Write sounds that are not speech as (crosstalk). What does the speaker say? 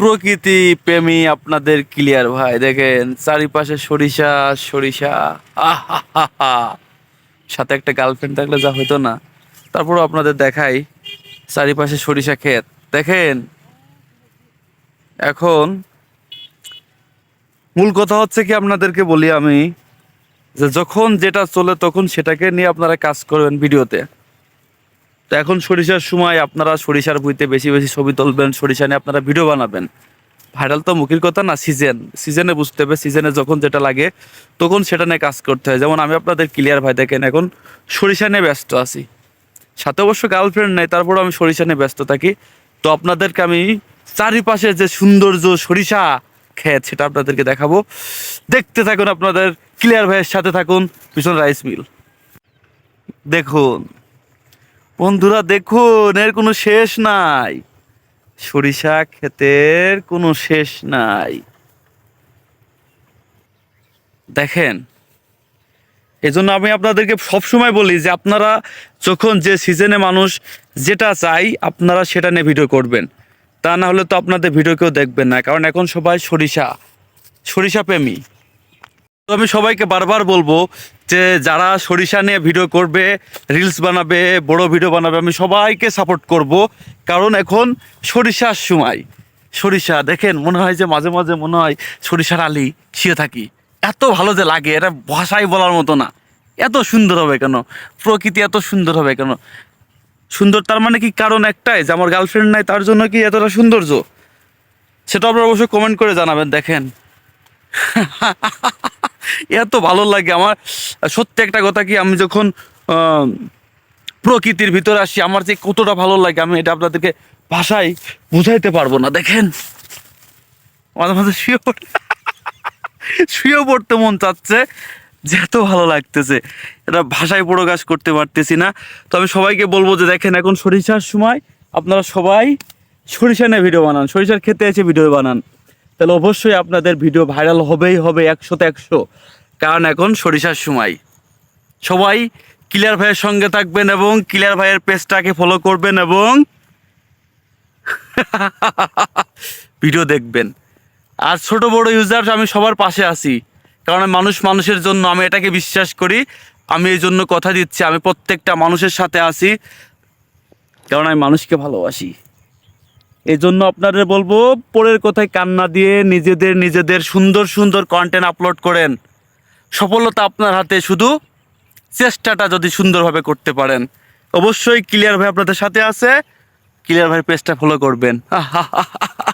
প্রকৃতি প্রেমী আপনাদের ক্লিয়ার ভাই। দেখেন, চারিপাশে সরিষা সরিষা। সাথে একটা গার্লফ্রেন্ড থাকলে যা হতো না। তারপরও আপনাদের দেখাই, চারিপাশে সরিষা ক্ষেত। দেখেন, এখন মূল কথা হচ্ছে কি আপনাদেরকে বলি আমি, যে যখন যেটা চলে তখন সেটাকে নিয়ে আপনারা কাজ করবেন ভিডিওতে। তো এখন সরিষার সময় আপনারা সরিষার বইতে বেশি বেশি ছবি তুলবেন, সরিষা নিয়ে আপনারা ভিডিও বানাবেন। ভাইরাল তো মুখের কথা না সিজন সিজনে বুঝতে হবে সিজনে যখন যেটা লাগে, তখন সেটা নিয়ে কাজ করতে হয়। যেমন আমি আপনাদের ক্লিয়ার ভাই দেখেন, এখন সরিষা নিয়ে ব্যস্ত আছি। সাথে অবশ্য গার্লফ্রেন্ড নেই, তারপরও আমি সরিষা নিয়ে ব্যস্ত থাকি। তো আপনাদেরকে আমি চারিপাশে যে সৌন্দর্য সরিষা ক্ষেত, সেটা আপনাদেরকে দেখাবো। দেখতে থাকুন আপনাদের ক্লিয়ার ভাইয়ের সাথে থাকুন ভীষণ রাইস মিল দেখুন। বন্ধুরা দেখুন, এর কোনো শেষ নাই। সরিষা ক্ষেতের কোনো শেষ নাই। দেখেন, এজন্য আমি আপনাদেরকে সবসময় বলি যে আপনারা যখন যে সিজনে মানুষ যেটা চাই, আপনারা সেটা নিয়ে ভিডিও করবেন। তা না হলে তো আপনাদের ভিডিও কেউ দেখবেন না, কারণ এখন সবাই সরিষা সরিষা প্রেমী। তো আমি সবাইকে বারবার বলব যে যারা সরিষা নিয়ে ভিডিও করবে রিলস বানাবে, বড় ভিডিও বানাবে, আমি সবাইকে সাপোর্ট করব। কারণ এখন সরিষার সময়। সরিষা, দেখেন, মনে হয় যে মাঝে মাঝে মনে হয় সরিষার আলি শুয়ে থাকি। এত ভালো যে লাগে, এটা ভাষায় বলার মতো না। এত সুন্দর হবে কেন? প্রকৃতি এত সুন্দর হবে কেন? সুন্দর তার মানে কি কারণ একটাই, যে আমার গার্লফ্রেন্ড নাই, তার জন্য কি এতটা সৌন্দর্য? সেটা আপনারা অবশ্যই কমেন্ট করে জানাবেন, দেখেন। (laughs) এত ভালো লাগে। আমার, সত্যি একটা কথা কি, আমি যখন প্রকৃতির ভিতরে আসি, আমার যে কতটা ভালো লাগে, আমি এটা আপনাদেরকে ভাষায় বুঝাইতে পারব না। দেখেন, মাঝে মাঝে শুয়ে (laughs) শুয়ে পড়তে মন চাচ্ছে যে এত ভালো লাগতেছে। এটা ভাষায় প্রকাশ করতে পারতেছি না। তো আমি সবাইকে বলব যে দেখেন, এখন সরিষার সময়, আপনারা সবাই সরিষা নিয়ে ভিডিও বানান। সরিষার খেতে এসে ভিডিও বানান। তাহলে অবশ্যই আপনাদের ভিডিও ভাইরাল হবেই হবে একশোতে একশো। কারণ এখন সরিষার সময়। সবাই ক্লিয়ার ভাইয়ের সঙ্গে থাকবেন এবং ক্লিয়ার ভাইয়ের পেজটাকে ফলো করবেন এবং (laughs) ভিডিও দেখবেন। আর ছোট বড় ইউজার আমি সবার পাশে আছি। কারণ মানুষ মানুষের জন্য আমি এটাকে বিশ্বাস করি। আমি এই জন্য কথা দিচ্ছি, আমি প্রত্যেকটা মানুষের সাথে আছি। কারণ আমি মানুষকে ভালোবাসি। এই জন্য আপনাদের বলব, পরের কথায় কান্না দিয়ে নিজেদের নিজেদের সুন্দর সুন্দর কন্টেন্ট আপলোড করেন। সফলতা আপনার হাতে শুধু চেষ্টাটা যদি সুন্দরভাবে করতে পারেন। অবশ্যই ক্লিয়ার ভাই আপনাদের সাথে আছে, ক্লিয়ার ভাই পেজটা ফলো করবেন। (laughs)